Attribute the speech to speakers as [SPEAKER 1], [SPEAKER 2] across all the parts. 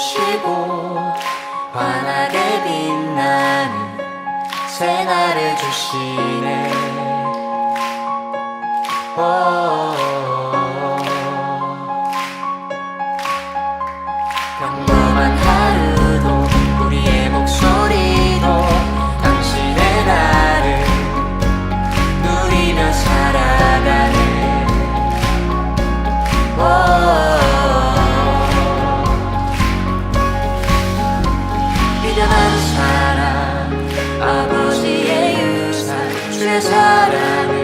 [SPEAKER 1] 주시고 환하게 빛나는 새날을 주시네. 오, 사랑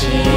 [SPEAKER 1] 心。